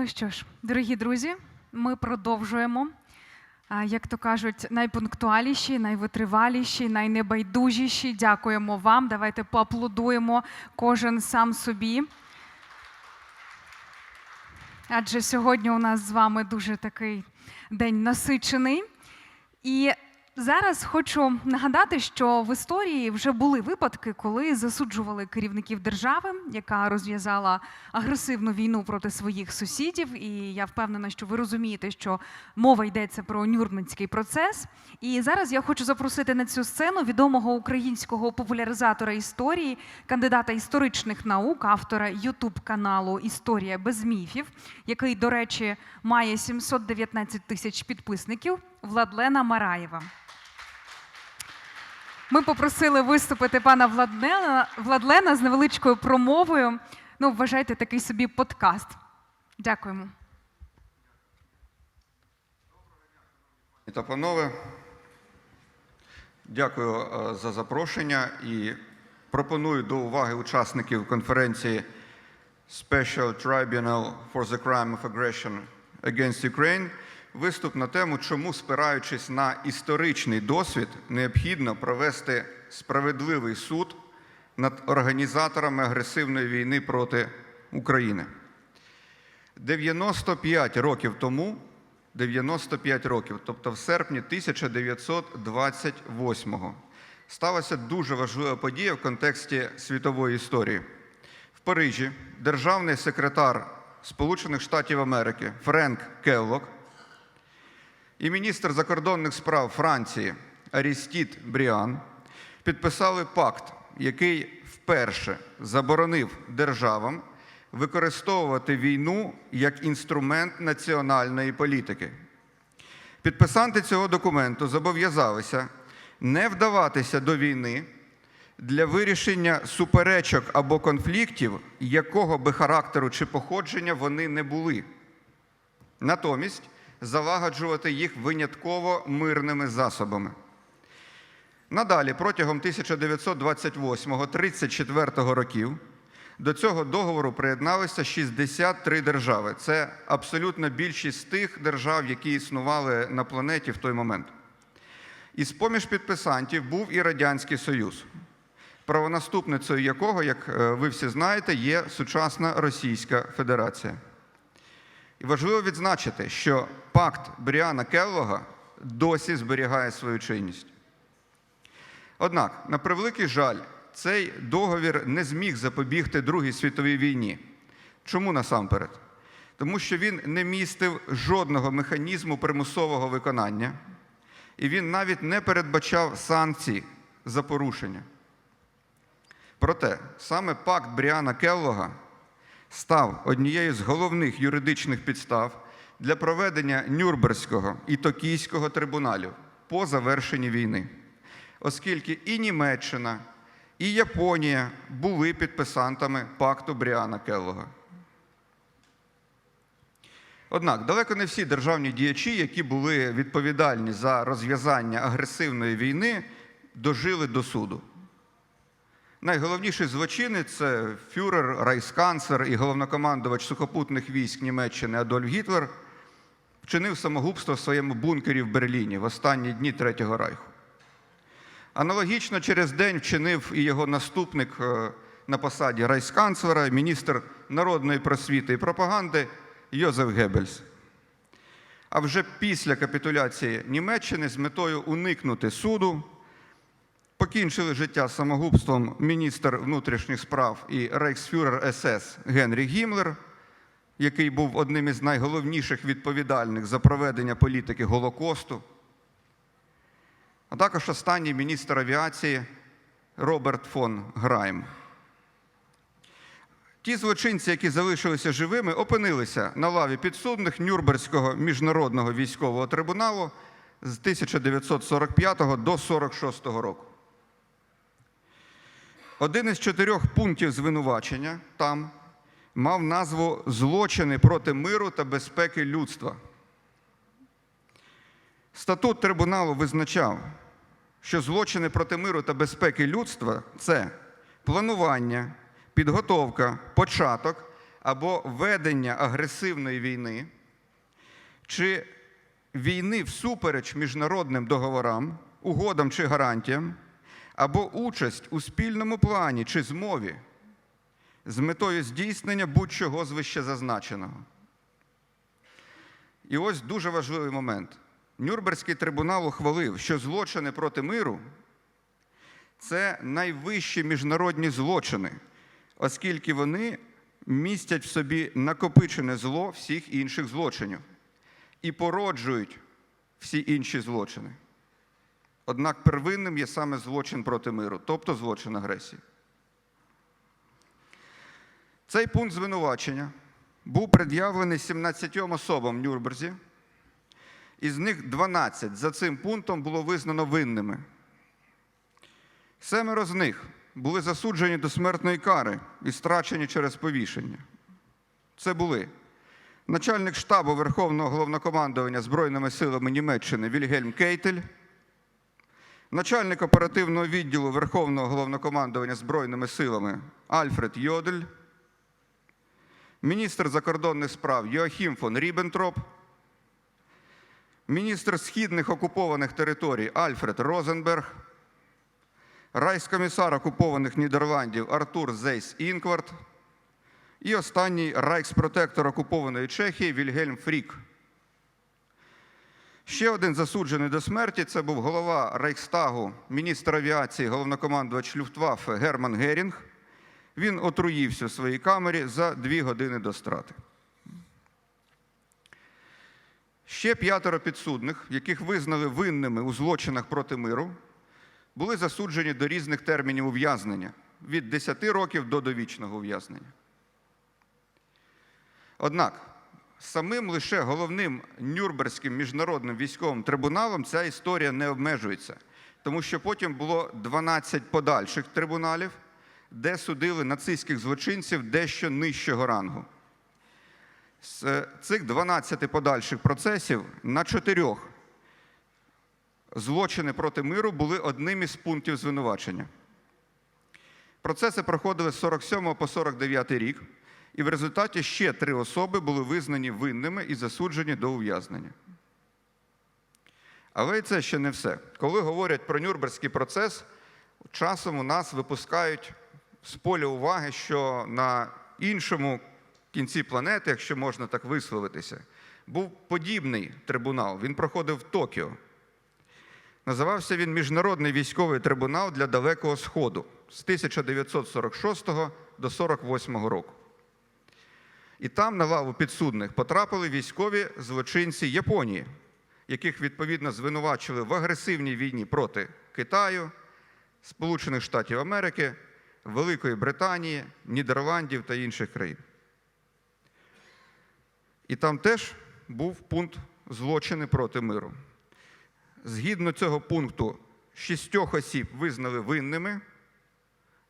Ну що ж, дорогі друзі, ми продовжуємо. Як то кажуть, найпунктуаліші, найвитриваліші, найнебайдужіші. Дякуємо вам. Давайте поаплодуємо кожен сам собі. Адже сьогодні у нас з вами дуже такий день насичений. І зараз хочу нагадати, що в історії вже були випадки, коли засуджували керівників держави, яка розв'язала агресивну війну проти своїх сусідів. І я впевнена, що ви розумієте, що мова йдеться про Нюрнберзький процес. І зараз я хочу запросити на цю сцену відомого українського популяризатора історії, кандидата історичних наук, автора Ютуб каналу Історія без міфів, який, до речі, має 719 тисяч підписників, Владлена Мараєва. Ми попросили виступити пана Владлена, Владлена з невеличкою промовою. Ну, вважайте такий собі подкаст. Дякуємо. та панове, дякую е, за запрошення і пропоную до уваги учасників конференції Special Tribunal for the Crime of Aggression Against Ukraine виступ на тему, чому, спираючись на історичний досвід, необхідно провести справедливий суд над організаторами агресивної війни проти України. 95 років тому, 95 років, тобто в серпні 1928-го, сталася дуже важлива подія в контексті світової історії. В Парижі державний секретар Сполучених Штатів Америки Френк Келлок і міністр закордонних справ Франції Арістід Бріан підписали пакт, який вперше заборонив державам використовувати війну як інструмент національної політики. Підписанти цього документу зобов'язалися не вдаватися до війни для вирішення суперечок або конфліктів, якого би характеру чи походження вони не були. Натомість залагоджувати їх винятково мирними засобами. Надалі, протягом 1928-34 років, до цього договору приєдналися 63 держави. Це абсолютна більшість тих держав, які існували на планеті в той момент. І з-поміж підписантів був і Радянський Союз, правонаступницею якого, як е, ви всі знаєте, є сучасна Російська Федерація. І важливо відзначити, що пакт Бріана Келлога досі зберігає свою чинність. Однак, на превеликий жаль, цей договір не зміг запобігти Другій світовій війні. Чому насамперед? Тому що він не містив жодного механізму примусового виконання, і він навіть не передбачав санкцій за порушення. Проте саме пакт Бріана Келлога став однією з головних юридичних підстав для проведення Нюрнберзького і Токійського трибуналів по завершенні війни, оскільки і Німеччина, і Японія були підписантами пакту Бріана Келлога. Однак далеко не всі державні діячі, які були відповідальні за розв'язання агресивної війни, дожили до суду. Найголовніший злочинець це фюрер, райсканцлер і головнокомандувач сухопутних військ Німеччини Адольф Гітлер вчинив самогубство в своєму бункері в Берліні в останні дні Третього Райху. Аналогічно через день вчинив і його наступник е, на посаді райсканцлера, міністр народної просвіти і пропаганди Йозеф Геббельс. А вже після капітуляції Німеччини з метою уникнути суду покінчили життя самогубством міністр внутрішніх справ і рейхсфюрер СС Генрі Гіммлер, який був одним із найголовніших відповідальних за проведення політики Голокосту, а також останній міністр авіації Роберт фон Грайм. Ті злочинці, які залишилися живими, опинилися на лаві підсудних Нюрнберзького міжнародного військового трибуналу з 1945 до 1946 року. Один із чотирьох пунктів звинувачення там мав назву Злочини проти миру та безпеки людства. Статут трибуналу визначав, що злочини проти миру та безпеки людства це планування, підготовка, початок або ведення агресивної війни, чи війни всупереч міжнародним договорам, угодам чи гарантіям, або участь у спільному плані чи змові з метою здійснення будь-чого з вищезазначеного. І ось дуже важливий момент. Нюрнберзький трибунал ухвалив, що злочини проти миру це найвищі міжнародні злочини, оскільки вони містять в собі накопичене зло всіх інших злочинів і породжують всі інші злочини. Однак первинним є саме злочин проти миру, тобто злочин агресії. Цей пункт звинувачення був пред'явлений 17 особам в Нюрнберзі, із них 12 за цим пунктом було визнано винними. Семеро з них були засуджені до смертної кари і страчені через повішення. Це були начальник штабу Верховного головнокомандування Збройними силами Німеччини Вільгельм Кейтель, начальник оперативного відділу Верховного головнокомандування Збройними силами Альфред Йодель, міністр закордонних справ Йоахім фон Ріббентроп, міністр східних окупованих територій Альфред Розенберг, райскомісар окупованих Нідерландів Артур Зейс Інкварт і останній райкспротектор окупованої Чехії Вільгельм Фрік. Ще один засуджений до смерті це був голова Рейхстагу, міністр авіації, головнокомандувач Люфтваффе Герман Герінг. Він отруївся в своїй камері за дві години до страти. Ще п'ятеро підсудних, яких визнали винними у злочинах проти миру, були засуджені до різних термінів ув'язнення від 10 років до довічного ув'язнення. Однак самим лише головним Нюрнберзьким міжнародним військовим трибуналом ця історія не обмежується, тому що потім було 12 подальших трибуналів, де судили нацистських злочинців дещо нижчого рангу. З цих 12 подальших процесів на чотирьох злочини проти миру були одним із пунктів звинувачення. Процеси проходили з 47 по 49 рік, і в результаті ще три особи були визнані винними і засуджені до ув'язнення. Але і це ще не все. Коли говорять про Нюрнберзький процес, часом у нас випускають з поля уваги, що на іншому кінці планети, якщо можна так висловитися, був подібний трибунал. Він проходив в Токіо. Називався він Міжнародний військовий трибунал для Далекого Сходу з 1946 до 48 року. І там на лаву підсудних потрапили військові злочинці Японії, яких відповідно звинувачили в агресивній війні проти Китаю, Сполучених Штатів Америки, Великої Британії, Нідерландів та інших країн. І там теж був пункт злочини проти миру. Згідно цього пункту, шістьох осіб визнали винними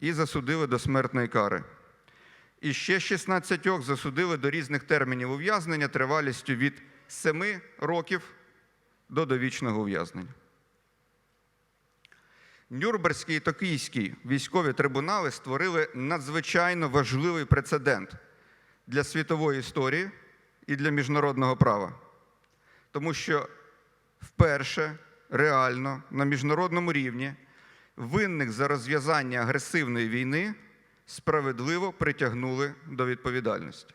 і засудили до смертної кари. І ще 16 засудили до різних термінів ув'язнення тривалістю від 7 років до довічного ув'язнення. Нюрнберзький і Токійський військові трибунали створили надзвичайно важливий прецедент для світової історії і для міжнародного права. Тому що вперше реально на міжнародному рівні винних за розв'язання агресивної війни справедливо притягнули до відповідальності.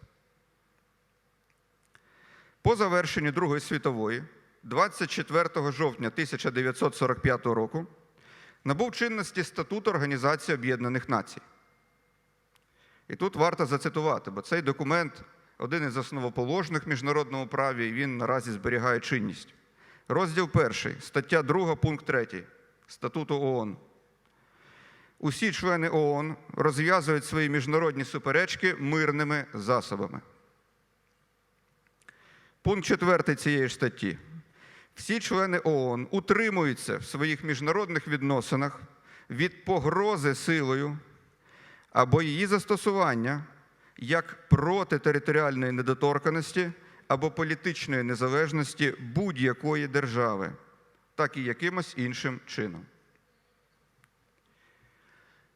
По завершенню Другої світової, 24 жовтня 1945 року, набув чинності статут Організації Об'єднаних Націй. І тут варто зацитувати, бо цей документ один із основоположних міжнародному праві, і він наразі зберігає чинність. Розділ 1, стаття 2, пункт 3 Статуту ООН. Усі члени ООН розв'язують свої міжнародні суперечки мирними засобами. Пункт 4 цієї ж статті. Всі члени ООН утримуються в своїх міжнародних відносинах від погрози силою або її застосування як проти територіальної недоторканості або політичної незалежності будь-якої держави, так і якимось іншим чином.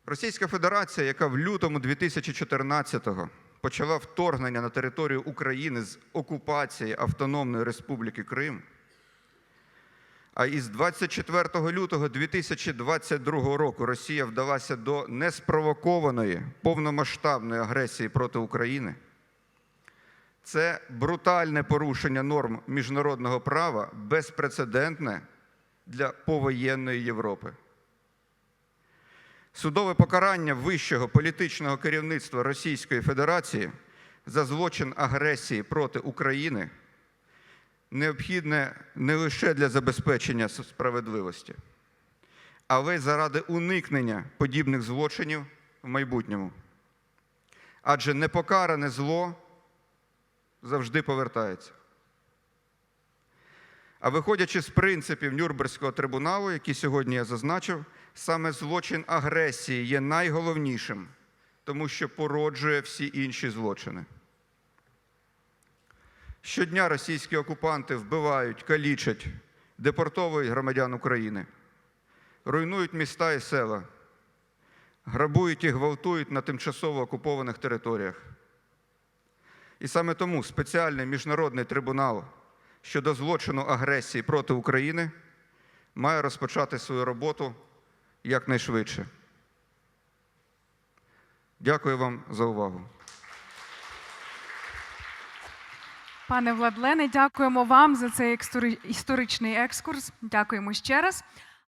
Російська Федерація, яка в лютому 2014-го почала вторгнення на територію України з окупації Автономної Республіки Крим, а із 24 лютого 2022 року Росія вдалася до неспровокованої повномасштабної агресії проти України, це брутальне порушення норм міжнародного права, безпрецедентне для повоєнної Європи. Судове покарання вищого політичного керівництва Російської Федерації за злочин агресії проти України необхідне не лише для забезпечення справедливості, але й заради уникнення подібних злочинів в майбутньому. Адже непокаране зло завжди повертається. А виходячи з принципів Нюрнберзького трибуналу, які сьогодні я зазначив, саме злочин агресії є найголовнішим, тому що породжує всі інші злочини. Щодня російські окупанти вбивають, калічать, депортовують громадян України, руйнують міста і села, грабують і гвалтують на тимчасово окупованих територіях. І саме тому спеціальний міжнародний трибунал щодо злочину агресії проти України має розпочати свою роботу якнайшвидше. Дякую вам за увагу. Пане Владлене, дякуємо вам за цей історичний екскурс. Дякуємо ще раз.